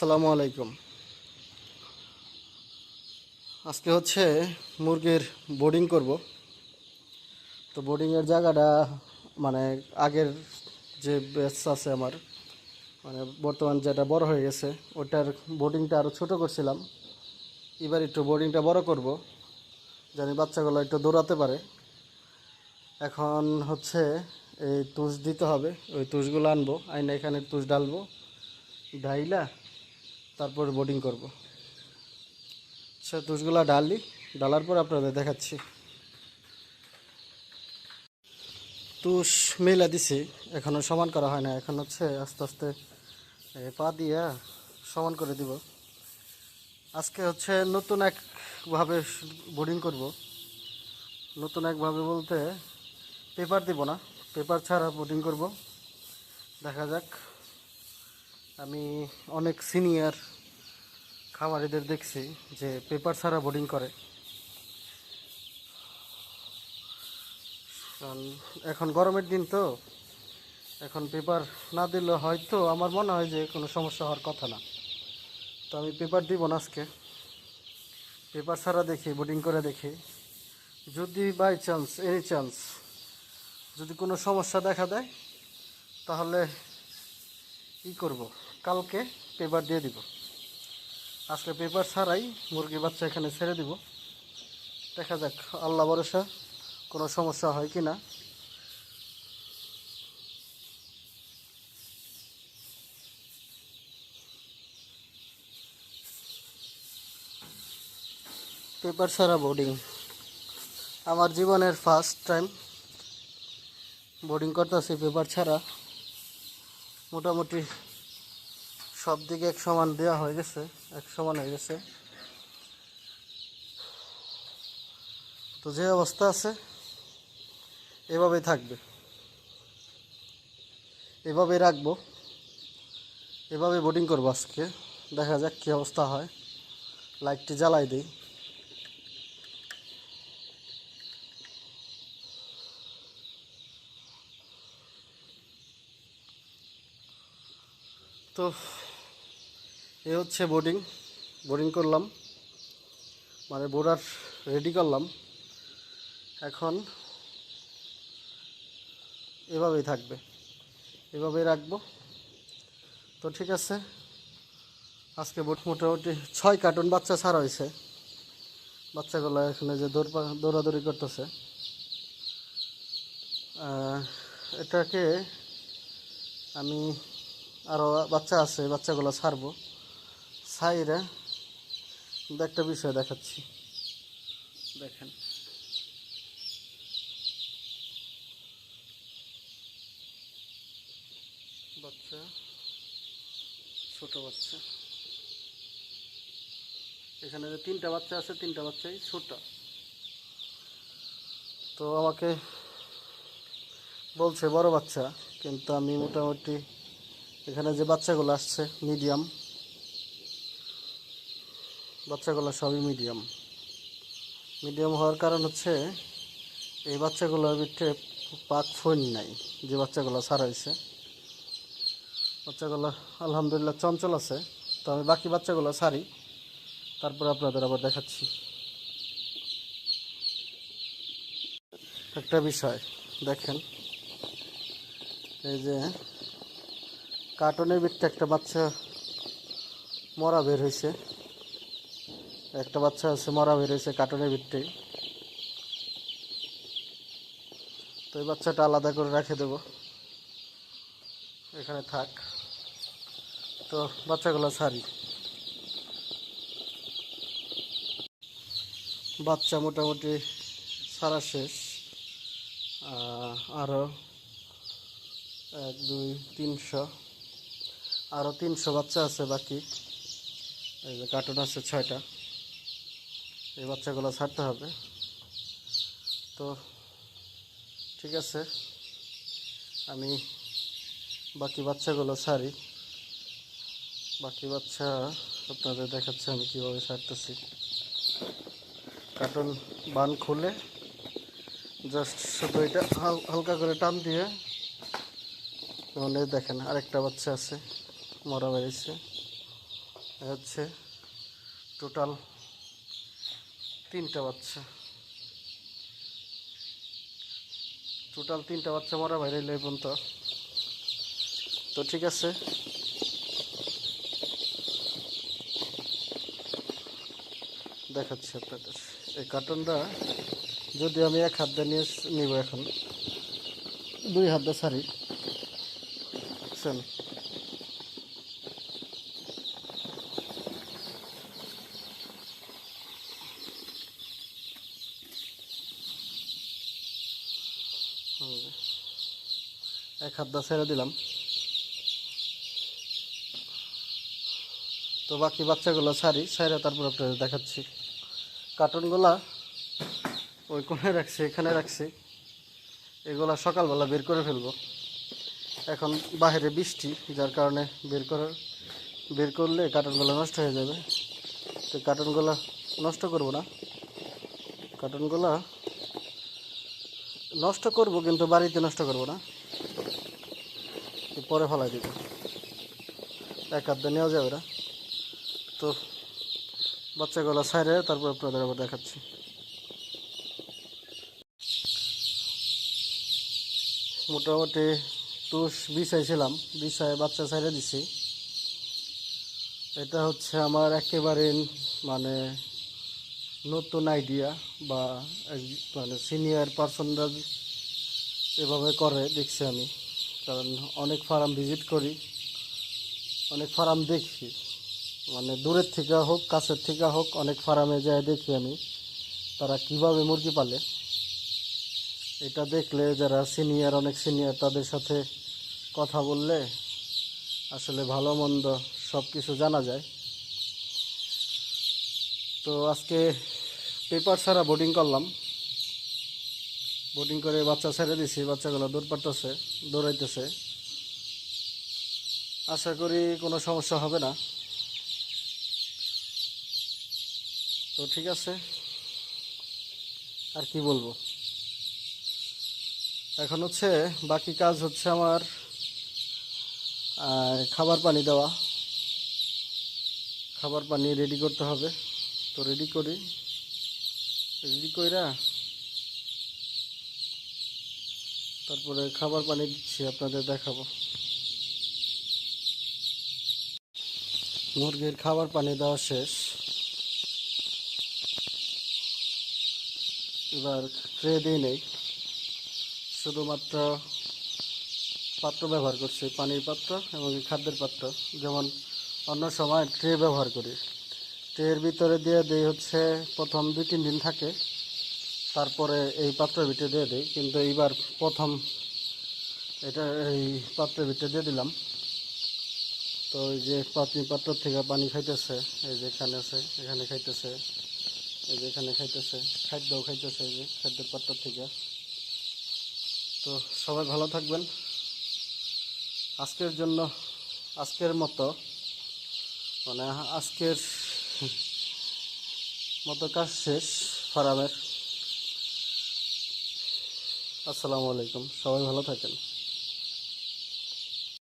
আসসালামু আলাইকুম। আজকে হচ্ছে মুরগির বোর্ডিং করব। তো বোর্ডিংয়ের জায়গাটা মানে আগের যে ব্যাচ আছে আমার মানে বর্তমান যেটা বড় হয়ে গেছে, ওটার বোর্ডিংটা আরও ছোট করছিলাম। এবার একটু বোর্ডিংটা বড় করব, জানি বাচ্চাগুলো একটু দৌড়াতে পারে। এখন হচ্ছে এই তুষ দিতে হবে, ওই তুষগুলো আনব, আইনা এখানে তুষ ডালবো ডাইলা তারপর বোর্ডিং করব। আচ্ছা তুষগুলা ডালি ডালার পর আপনাদের দেখাচ্ছি। তুষ মেলা দিছি এখনও সমান করা হয় না। এখন হচ্ছে আস্তে আস্তে পা দিয়া সমান করে দিব। আজকে হচ্ছে নতুন একভাবে বোর্ডিং করব। নতুন একভাবে বলতে পেপার দিব না। পেপার ছাড়া বোর্ডিং করব। দেখা যাক। আমি অনেক সিনিয়র খামারিদের দেখছি যে পেপার ছাড়া বোর্ডিং করে। কারণ এখন গরমের দিন তো, এখন পেপার না দিলে হয়তো আমার মনে হয় যে কোনো সমস্যা হওয়ার কথা না। তো আমি পেপার দিব না আজকে। পেপার ছাড়া দেখি বোর্ডিং করে দেখি। যদি বাই চান্স এনি চান্স যদি কোনো সমস্যা দেখা দেয়, তাহলে কি করব। কালকে পেপার দিয়ে দিব। আজকে পেপার ছাড়াই মুরগি বাচ্চা এখানে ছেড়ে দিব। দেখা যাক, আল্লাহ ভরসা, কোনো সমস্যা হয় কি না। পেপার ছাড়া বোর্ডিং আমার জীবনের ফার্স্ট টাইম বোর্ডিং করতেছি পেপার ছাড়া। মোটামুটি সব দিকে এক সমান দেওয়া হয়ে গেছে, এক সমান হয়ে গেছে। তো যে অবস্থা আছে, এভাবেই থাকবে। এভাবে রাখব। এভাবে বোর্ডিং করব আজকে। দেখা যাক কী অবস্থা হয়। লাইটটি জ্বালাই দিই। তো এ হচ্ছে বোর্ডিং বোর্ডিং করলাম। মানে বোর্ডার রেডি করলাম। এখন এভাবেই থাকবে। এভাবেই রাখব। তো ঠিক আছে। আজকে বোট মোটামুটি ছয় কার্টুন বাচ্চা ছাড়া হয়েছে। বাচ্চাগুলো এখানে যে দৌড় দৌড়াদৌড়ি করতেছে। এটাকে আমি আরও বাচ্চা আছে, বাচ্চাগুলো ছাড়বো। কিন্তু একটা বিষয় দেখাচ্ছি। দেখেন। বাচ্চা ছোট বাচ্চা। এখানে যে তিনটা বাচ্চা আছে তিনটা বাচ্চাই ছোট। তো আমাকে বলছে বড় বাচ্চা কিন্তু আমি মোটামুটি এখানে যে বাচ্চাগুলো আসছে মিডিয়াম বাচ্চাগুলো সবই মিডিয়াম মিডিয়াম হওয়ার কারণ হচ্ছে, এই বাচ্চাগুলোর ভিতরে পাক ফোন নাই, যে বাচ্চাগুলো হয়েছে। বাচ্চাগুলো আলহামদুলিল্লাহ চঞ্চল আছে, তো আমি বাকি বাচ্চাগুলো ছাড়ি। তারপর আপনাদের আবার দেখাচ্ছি। একটা বিষয়, দেখেন। এই যে কার্টনের ভিতরে একটা বাচ্চা মরা বের হয়েছে। একটা বাচ্চা আছে, মরা বের হয়েছে কার্টনের ভিতরে তো এই বাচ্চাটা আলাদা করে রেখে দেব। এখানে থাক। তো বাচ্চাগুলো ছাড়ি। বাচ্চা মোটামুটি সারা শেষ। আরও এক, দুই, তিনশো। আরও তিনশো বাচ্চা আছে বাকি। এই যে কার্টুন আছে ছয়টা। এই বাচ্চাগুলো ছাড়তে হবে। তো ঠিক আছে, আমি বাকি বাচ্চাগুলো ছাড়ি। বাকি বাচ্চা আপনাদের দেখাচ্ছে আমি কীভাবে ছাড়তেছি। কার্টুন বান খুলে জাস্ট শুধু এটা হালকা করে টান দিয়ে মানে দেখেন আরেকটা বাচ্চা আছে, মরা বেরিয়েছে হচ্ছে টোটাল তিনটা বাচ্চা। টোটাল তিনটা বাচ্চা মরা বাইরে এলো পর্যন্ত। তো ঠিক আছে। দেখাচ্ছি আপনাদের। এই কার্টনটা যদি আমি এক হাত দিয়ে নিয়ে নিব এখন। দুই হাত দিয়ে সারি দা ছেড়ে দিলাম। তো বাকি বাচ্চাগুলো ছাড়ি ছাড়ে তারপর আপনাদের দেখাচ্ছি। কার্টুনগুলা ওই কোণে রাখছি, এখানে রাখছি। এগুলা সকালবেলা বের করে ফেলব। এখন বাইরে বৃষ্টি, যার কারণে বের করে বের করলে কার্টুনগুলো নষ্ট হয়ে যাবে। তো কার্টুনগুলো নষ্ট করব না। কার্টুনগুলা নষ্ট করব, কিন্তু বাড়িতে নষ্ট করব না। পরে ফেলাই দিব। এক দিয়ে নেওয়া যাবে না। তো বাচ্চাগুলো সাইরে তারপর আপনাদের আবার দেখাচ্ছি। মোটামুটি তুষ বিছাইছিলাম, বিছায় বাচ্চা সাইরে দিছি। এটা হচ্ছে আমার একেবারে মানে নতুন আইডিয়া বা মানে সিনিয়র পার্সনরা এভাবে করে, দেখছি আমি। কারণ অনেক ফার্ম ভিজিট করি, অনেক ফার্ম দেখি। মানে দূরের থেকে হোক, কাছের থেকে হোক, অনেক ফার্মে যায় দেখি আমি, তারা কীভাবে মুরগি পালে। এটা দেখলে যারা সিনিয়র অনেক সিনিয়র তাদের সাথে কথা বললে আসলে ভালো মন্দ সব কিছু জানা যায়। তো আজকে পেপার ছাড়া বোর্ডিং করলাম। বোর্ডিং করে বাচ্চা ছেড়ে দিছি, বাচ্চাগুলো দৌড় পারতেছে দৌড়াইতেছে। আশা করি কোনো সমস্যা হবে না। তো ঠিক আছে, আর কি বলব? এখন হচ্ছে, বাকি কাজ হচ্ছে আমার খাবার পানি দেওয়া। খাবার পানি রেডি করতে হবে। তো রেডি করি। রেডি কইরা তারপরে খাবার পানি দিচ্ছি, আপনাদের দেখাবো। মুরগির খাবার পানি দেওয়া শেষ। এবার ট্রে দিই নেই। শুধুমাত্র পাত্র ব্যবহার করছি, পানির পাত্র এবং খাদ্যের পাত্র। যেমন অন্য সময় ট্রে ব্যবহার করি। ট্রের ভিতরে দিয়ে দিই হচ্ছে, প্রথম দুই তিন দিন থাকে। তারপরে এই পাত্রের ভিতরে দিয়ে দিই, কিন্তু এইবার প্রথম এটা এই পাত্রের ভিতরে দিয়ে দিলাম। তো এই যে পাত্রী পাত্র থেকে পানি খাইতেছে, এই যে এখানে আছে, এখানে খাইতেছে, এই যে এখানে খাইতেছে, খাদ্যও খাইতেছে এই যে খাদ্যের পাত্র থেকে। তো সবাই ভালো থাকবেন। আজকের জন্য, আজকের মতো মানে আজকের মতো কাজ শেষ, ফার্মের। আসসালামু আলাইকুম। সবাই ভালো থাকেন।